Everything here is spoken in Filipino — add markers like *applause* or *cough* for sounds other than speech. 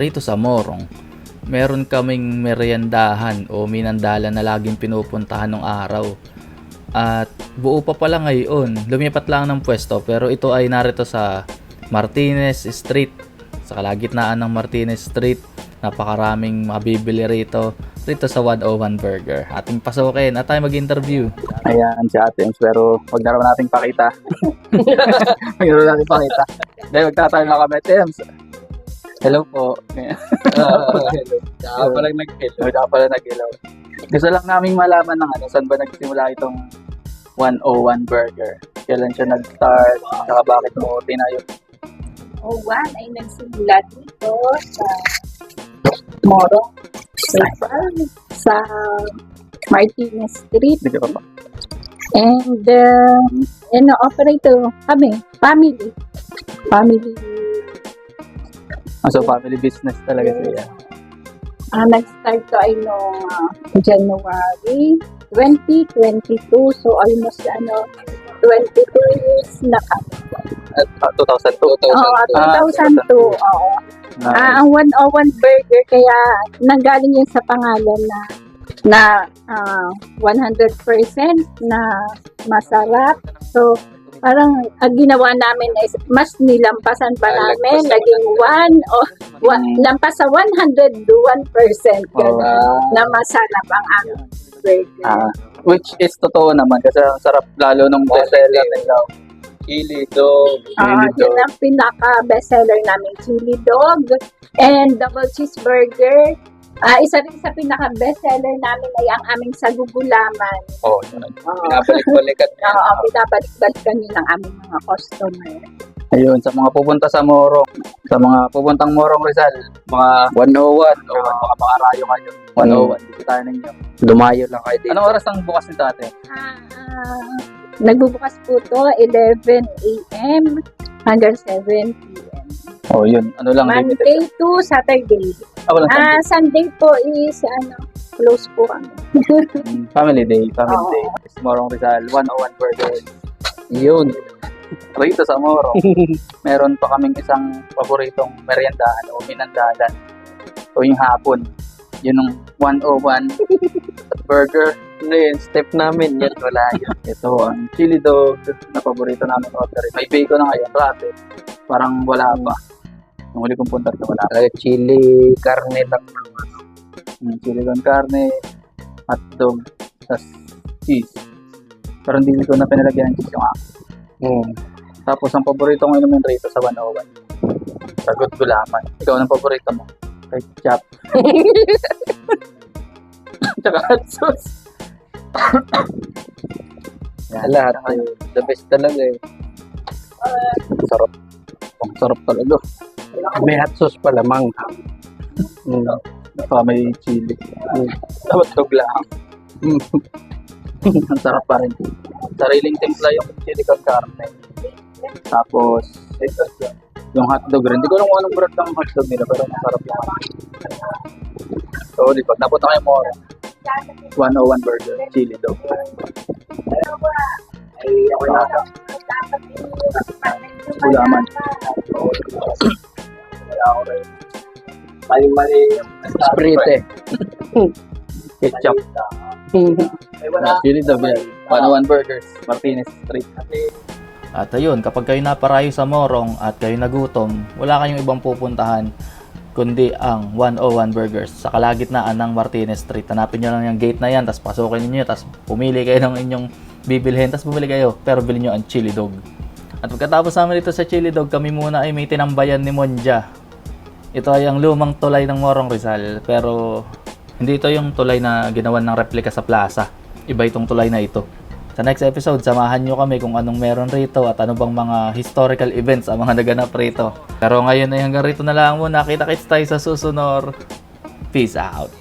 rito sa Morong, meron kaming meriendahan o minandalan na laging pinupuntahan ng araw. At buo pa pala ngayon, lumipat lang ng pwesto pero ito ay narito sa Martinez Street. Sa kalagitnaan ng Martinez Street, napakaraming mabibili rito rito sa 101 Burger. Ating pasukin at tayo mag-interview. Ayan, si Ate Ems, pero wag na naman natin pakita. *laughs* Wag na naman natin pakita. Dahil magtatayo lang kami, Ems. Hello po. Ayan. Kaya pa lang nag-hello. Wala ka pala nag-ilaw. Gusto lang naming malaman ng ano, saan ba nagsimula itong 101 Burger? Kailan siya nag-start? Saka bakit mo tinayo? O one ay nagsimula dito sa Moro, Rizal, sa Martinez Street. Ka pa pa. And, um, ano, operator kami, family. Family. Ah, so, family business talaga siya. Ah, nag-start to ay noong ah, January 2022. So, almost, ano, 22 years na kami. At ah, 2002. Oo, Ah, 2002. Oo. Na, Ah, ang 101 burger kaya nanggaling yan sa pangalan na na ah, 100% na masarap. So, parang ang ginawa namin is mas nilampasan pa namin, naging 1 o wa, lampas sa 101% Oh. ganun, na masarap ang aming burger. ah, which is totoo naman kasi ang sarap lalo nung bestseller nila. Chili dog. Ah, yun ang pinaka bestseller namin, chili dog and double cheeseburger. Ah, isa rin sa pinaka bestseller namin ay ang aming sagugulaman. Oh, yun. Oo, Pinabalik-balikan *laughs* niya. uh, binabalik-balikan yun ng aming mga customer. Ayun, sa mga pupunta sa Morong, sa mga pupuntang Morong Rizal, mga 101, o mga makarayo kayo, 101, dito tayo ninyo. Lumayo lang kayo dito. Anong oras ang bukas nito ate? Ah, ah, nagbubukas po to 11 a.m. hanggang 7 p.m. Oh, yun. Ano lang, limited. Monday to Saturday. Ah, walang Ah, Sunday po is ano, close po kami. Sunday. Family day, family Oo. day. Is Morong Rizal, 101 Burger. Yun. Rito sa Morong, *laughs* meron pa kaming isang paboritong meriendahan o minandalan. So, yung hapon, yun yung 101 *laughs* burger. Ano yun? Step namin yan. Wala yun. Ito ang chili dog na paborito namin order. May bacon na ngayon, rate. Parang wala pa. Nung huli kong punta ito, wala. Talaga chili, karne lang. Yung chili con carne, hotdog, tas cheese. Pero hindi ko na pinalagyan ng cheese yung ako. Hmm. Tapos ang paborito kong inumin rito sa 101. Sagot gulaman. Ikaw ang paborito mo? Ketchup. *laughs* Tsaka hot sauce. *coughs* Yan. Lahat. The best talaga eh. Sarap. Ang sarap talaga. May hot sauce pala, mangha. Hmm. Saka may chili. Dapat dog lang. *laughs* Ang sarap pa rin. Sariling timpla yung chili con carne. Tapos, yung hotdog rin. Hindi ko alam kung anong brand ng hotdog nila, pero masarap hotdog. So, di pag napunta kayo mo, 101 burger, chili dog. Ay, ako na. Gulaman. Mali-mali. Sprite. *laughs* Ketchup. Chili *laughs* dog yan. 101 Burgers, Martinez Street. At ayun, kapag kayo naparayo sa Morong at kayo nagutom, wala kayong ibang pupuntahan kundi ang 101 Burgers sa kalagitnaan ng Martinez Street. Hanapin nyo lang yung gate na yan, tapos pasukin niyo tapos pumili kayo ng inyong bibilhin, tapos bumili kayo, pero bilhin nyo ang chili dog. At pagkatapos namin dito sa chili dog, kami muna ay may tinambayan ni Monja. Ito ay ang lumang tulay ng Morong Rizal, pero hindi ito yung tulay na ginawan ng replika sa plaza. Iba itong tulay na ito. Sa next episode, samahan nyo kami kung anong meron rito at ano bang mga historical events ang mga naganap rito. Pero ngayon ay hanggang rito na lang muna. Kita-kits tayo sa susunod. Peace out.